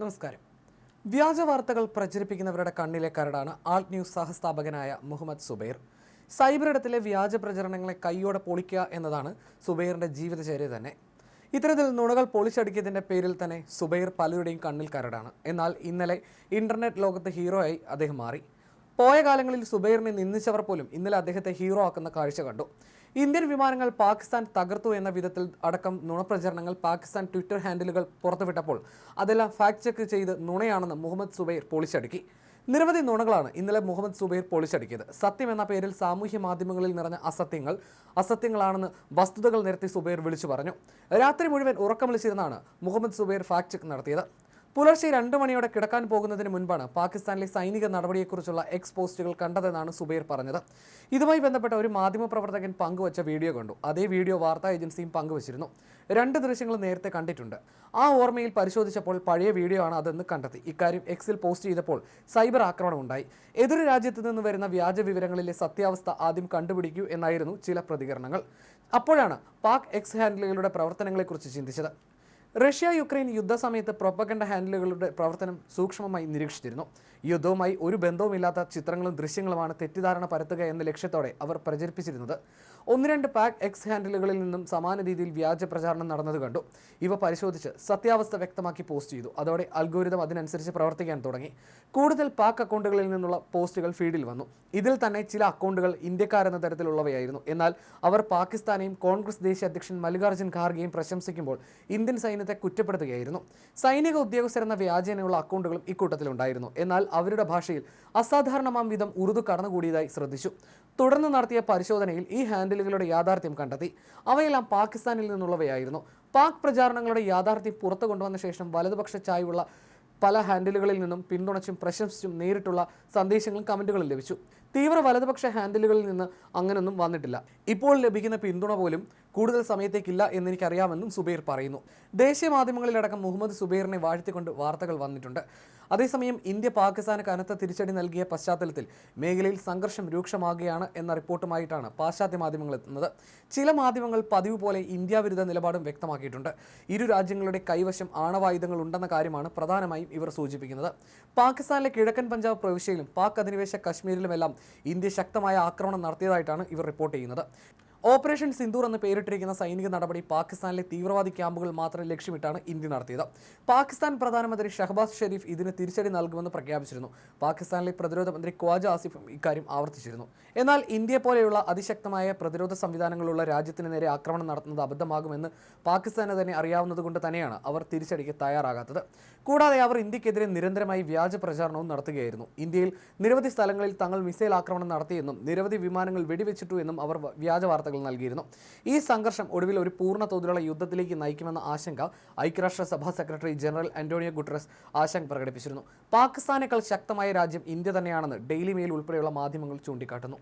നമസ്കാരം. വ്യാജ വാർത്തകൾ പ്രചരിപ്പിക്കുന്നവരുടെ കണ്ണിലെ കരടാണ് ആൾട്ട് ന്യൂസ് സഹസ്ഥാപകനായ മുഹമ്മദ് സുബൈർ. ഇടത്തിലെ വ്യാജ പ്രചരണങ്ങളെ കൈയോടെ പൊളിക്കുക എന്നതാണ് സുബൈറിന്റെ ജീവിതചര്യ തന്നെ. ഇത്തരത്തിൽ നുണകൾ പൊളിച്ചടുക്കിയതിന്റെ പേരിൽ തന്നെ സുബൈർ പലരുടെയും കണ്ണിൽ കരടാണ്. എന്നാൽ ഇന്നലെ ഇന്റർനെറ്റ് ലോകത്ത് ഹീറോയായി അദ്ദേഹം മാറി. പോയ കാലങ്ങളിൽ സുബൈറിനെ നിന്ദിച്ചവർ പോലും ഇന്നലെ അദ്ദേഹത്തെ ഹീറോ ആക്കുന്ന കാഴ്ച കണ്ടു. ഇന്ത്യൻ വിമാനങ്ങൾ പാകിസ്ഥാൻ തകർത്തു എന്ന വിധത്തിൽ അടക്കം നുണപ്രചരണങ്ങൾ പാകിസ്ഥാൻ ട്വിറ്റർ ഹാൻഡിലുകൾ പുറത്തുവിട്ടപ്പോൾ അതെല്ലാം ഫാക്ട് ചെക്ക് ചെയ്ത് നുണയാണെന്ന് മുഹമ്മദ് സുബൈർ പൊളിച്ചടുക്കി. നിരവധി നുണകളാണ് ഇന്നലെ മുഹമ്മദ് സുബൈർ പൊളിച്ചടുക്കിയത്. സത്യം എന്ന പേരിൽ സാമൂഹ്യ മാധ്യമങ്ങളിൽ നിറഞ്ഞ അസത്യങ്ങൾ അസത്യങ്ങളാണെന്ന് വസ്തുതകൾ നിരത്തി സുബൈർ വിളിച്ചു പറഞ്ഞു. രാത്രി മുഴുവൻ ഉറക്കം വിളിച്ചിരുന്നാണ് മുഹമ്മദ് സുബൈർ ഫാക്ട് ചെക്ക് നടത്തിയത്. പുലർച്ചെ രണ്ട് മണിയോടെ കിടക്കാൻ പോകുന്നതിന് മുൻപാണ് പാകിസ്ഥാനിലെ സൈനിക നടപടിയെക്കുറിച്ചുള്ള എക്സ് പോസ്റ്റുകൾ കണ്ടതെന്നാണ് സുബൈർ പറഞ്ഞത്. ഇതുമായി ബന്ധപ്പെട്ട ഒരു മാധ്യമപ്രവർത്തകൻ പങ്കുവച്ച വീഡിയോ കണ്ടു. അതേ വീഡിയോ വാർത്താ ഏജൻസിയും പങ്കുവച്ചിരുന്നു. രണ്ട് ദൃശ്യങ്ങൾ നേരത്തെ കണ്ടിട്ടുണ്ട്. ആ ഓർമ്മയിൽ പരിശോധിച്ചപ്പോൾ പഴയ വീഡിയോ ആണ് അതെന്ന് കണ്ടെത്തി. ഇക്കാര്യം എക്സിൽ പോസ്റ്റ് ചെയ്തപ്പോൾ സൈബർ ആക്രമണം ഉണ്ടായി. എതിർ രാജ്യത്ത് നിന്ന് വരുന്ന വ്യാജ വിവരങ്ങളിലെ സത്യാവസ്ഥ ആദ്യം കണ്ടുപിടിക്കൂ എന്നായിരുന്നു ചില പ്രതികരണങ്ങൾ. അപ്പോഴാണ് പാക് എക്സ് ഹാൻഡിലുകളുടെ പ്രവർത്തനങ്ങളെക്കുറിച്ച് ചിന്തിച്ചത്. റഷ്യ യുക്രൈൻ യുദ്ധസമയത്ത് പ്രൊപ്പഗണ്ട ഹാൻഡിലുകളുടെ പ്രവർത്തനം സൂക്ഷ്മമായി നിരീക്ഷിച്ചിരുന്നു. യുദ്ധവുമായി ഒരു ബന്ധവുമില്ലാത്ത ചിത്രങ്ങളും ദൃശ്യങ്ങളുമാണ് തെറ്റിദ്ധാരണ പരത്തുക എന്ന ലക്ഷ്യത്തോടെ അവർ പ്രചരിപ്പിച്ചിരുന്നത്. ഒന്ന് രണ്ട് പാക്ക് എക്സ് ഹാൻഡിലുകളിൽ നിന്നും സമാന രീതിയിൽ വ്യാജ പ്രചാരണം നടന്നത് കണ്ടു. ഇവ പരിശോധിച്ച് സത്യാവസ്ഥ വ്യക്തമാക്കി പോസ്റ്റ് ചെയ്തു. അതോടെ അൽഗോരിതം അതിനനുസരിച്ച് പ്രവർത്തിക്കാൻ തുടങ്ങി. കൂടുതൽ പാക്ക് അക്കൗണ്ടുകളിൽ നിന്നുള്ള പോസ്റ്റുകൾ ഫീഡിൽ വന്നു. ഇതിൽ തന്നെ ചില അക്കൗണ്ടുകൾ ഇന്ത്യക്കാരെന്ന തരത്തിലുള്ളവയായിരുന്നു. എന്നാൽ അവർ പാകിസ്ഥാനെയും കോൺഗ്രസ് ദേശീയ അധ്യക്ഷൻ മല്ലികാർജുൻ ഖാർഗെയും പ്രശംസിക്കുമ്പോൾ ഇന്ത്യൻ സൈന്യത്തെ കുറ്റപ്പെടുത്തുകയായിരുന്നു. സൈനിക ഉദ്യോഗസ്ഥർ എന്ന വ്യാജേനയുള്ള അക്കൗണ്ടുകളും ഇക്കൂട്ടത്തിലുണ്ടായിരുന്നു. എന്നാൽ അവരുടെ ഭാഷയിൽ അസാധാരണമാം വിധം ഉറുദു കടന്നുകൂടിയതായി ശ്രദ്ധിച്ചു. തുടർന്ന് നടത്തിയ പരിശോധനയിൽ ഈ ഹാൻഡിലുകളുടെ യാഥാർത്ഥ്യം കണ്ടെത്തി. അവയെല്ലാം പാകിസ്ഥാനിൽ നിന്നുള്ളവയായിരുന്നു. പാക് പ്രചാരണങ്ങളുടെ യാഥാർത്ഥ്യം പുറത്തു കൊണ്ടുവന്ന ശേഷം വലതുപക്ഷ ചായ്വുള്ള പല ഹാൻഡിലുകളിൽ നിന്നും പിന്തുണച്ചും പ്രശംസിച്ചും നേരിട്ടുള്ള സന്ദേശങ്ങളും കമന്റുകളും ലഭിച്ചു. തീവ്ര വലതുപക്ഷ ഹാൻഡിലുകളിൽ നിന്ന് അങ്ങനൊന്നും വന്നിട്ടില്ല. ഇപ്പോൾ ലഭിക്കുന്ന പിന്തുണ പോലും കൂടുതൽ സമയത്തേക്കില്ല എന്നെനിക്കറിയാമെന്നും സുബൈർ പറയുന്നു. ദേശീയ മാധ്യമങ്ങളിലടക്കം മുഹമ്മദ് സുബൈറിനെ വാഴ്ത്തിക്കൊണ്ട് വാർത്തകൾ വന്നിട്ടുണ്ട്. അതേസമയം ഇന്ത്യ പാകിസ്ഥാന് കനത്ത തിരിച്ചടി നൽകിയ പശ്ചാത്തലത്തിൽ മേഖലയിൽ സംഘർഷം രൂക്ഷമാകുകയാണ് എന്ന റിപ്പോർട്ടുമായിട്ടാണ് പാശ്ചാത്യ മാധ്യമങ്ങൾ എത്തുന്നത്. ചില മാധ്യമങ്ങൾ പതിവ് പോലെ ഇന്ത്യ വിരുദ്ധ നിലപാടും വ്യക്തമാക്കിയിട്ടുണ്ട്. ഇരു രാജ്യങ്ങളുടെ കൈവശം ആണവായുധങ്ങൾ ഉണ്ടെന്ന കാര്യമാണ് പ്രധാനമായും ഇവർ സൂചിപ്പിക്കുന്നത്. പാകിസ്ഥാനിലെ കിഴക്കൻ പഞ്ചാബ് പ്രവിശ്യയിലും പാക് അധിനിവേശ കശ്മീരിലുമെല്ലാം ഇന്ത്യ ശക്തമായ ആക്രമണം നടത്തിയതായിട്ടാണ് ഇവർ റിപ്പോർട്ട് ചെയ്യുന്നത്. ഓപ്പറേഷൻ സിന്ദൂർ എന്ന് പേരിട്ടിരിക്കുന്ന സൈനിക നടപടി പാകിസ്ഥാനിലെ തീവ്രവാദി ക്യാമ്പുകൾ മാത്രം ലക്ഷ്യമിട്ടാണ് ഇന്ത്യ നടത്തിയത്. പാകിസ്ഥാൻ പ്രധാനമന്ത്രി ഷഹബാസ് ഷെരീഫ് ഇതിന് തിരിച്ചടി നൽകുമെന്ന് പ്രഖ്യാപിച്ചിരുന്നു. പാകിസ്ഥാനിലെ പ്രതിരോധ മന്ത്രി ഖ്വാജ ആസിഫും ഇക്കാര്യം ആവർത്തിച്ചിരുന്നു. എന്നാൽ ഇന്ത്യ പോലെയുള്ള അതിശക്തമായ പ്രതിരോധ സംവിധാനങ്ങളുള്ള രാജ്യത്തിന് നേരെ ആക്രമണം നടത്തുന്നത് അബദ്ധമാകുമെന്ന് പാകിസ്ഥാന് തന്നെ അറിയാവുന്നതുകൊണ്ട് തന്നെയാണ് അവർ തിരിച്ചടിക്ക് തയ്യാറാകാത്തത്. കൂടാതെ അവർ ഇന്ത്യക്കെതിരെ നിരന്തരമായി വ്യാജ പ്രചാരണവും നടത്തുകയായിരുന്നു. ഇന്ത്യയിൽ നിരവധി സ്ഥലങ്ങളിൽ തങ്ങൾ മിസൈൽ ആക്രമണം നടത്തിയെന്നും നിരവധി വിമാനങ്ങൾ വെടിവെച്ചിട്ടു എന്നും അവർ വ്യാജ വാർത്തകൾ നൽകിയിരുന്നു. ഈ സംഘർഷം ഒടുവിൽ ഒരു പൂർണ തോതിലുള്ള യുദ്ധത്തിലേക്ക് നയിക്കുമെന്ന ആശങ്ക ഐക്യരാഷ്ട്ര സഭാ സെക്രട്ടറി ജനറൽ അന്റോണിയോ ഗുട്ടറസ് ആശങ്ക പ്രകടിപ്പിച്ചിരുന്നു. പാകിസ്ഥാനേക്കാൾ ശക്തമായ രാജ്യം ഇന്ത്യ തന്നെയാണെന്ന് ഡെയിലി മെയിൽ ഉൾപ്പെടെയുള്ള മാധ്യമങ്ങൾ ചൂണ്ടിക്കാട്ടുന്നു.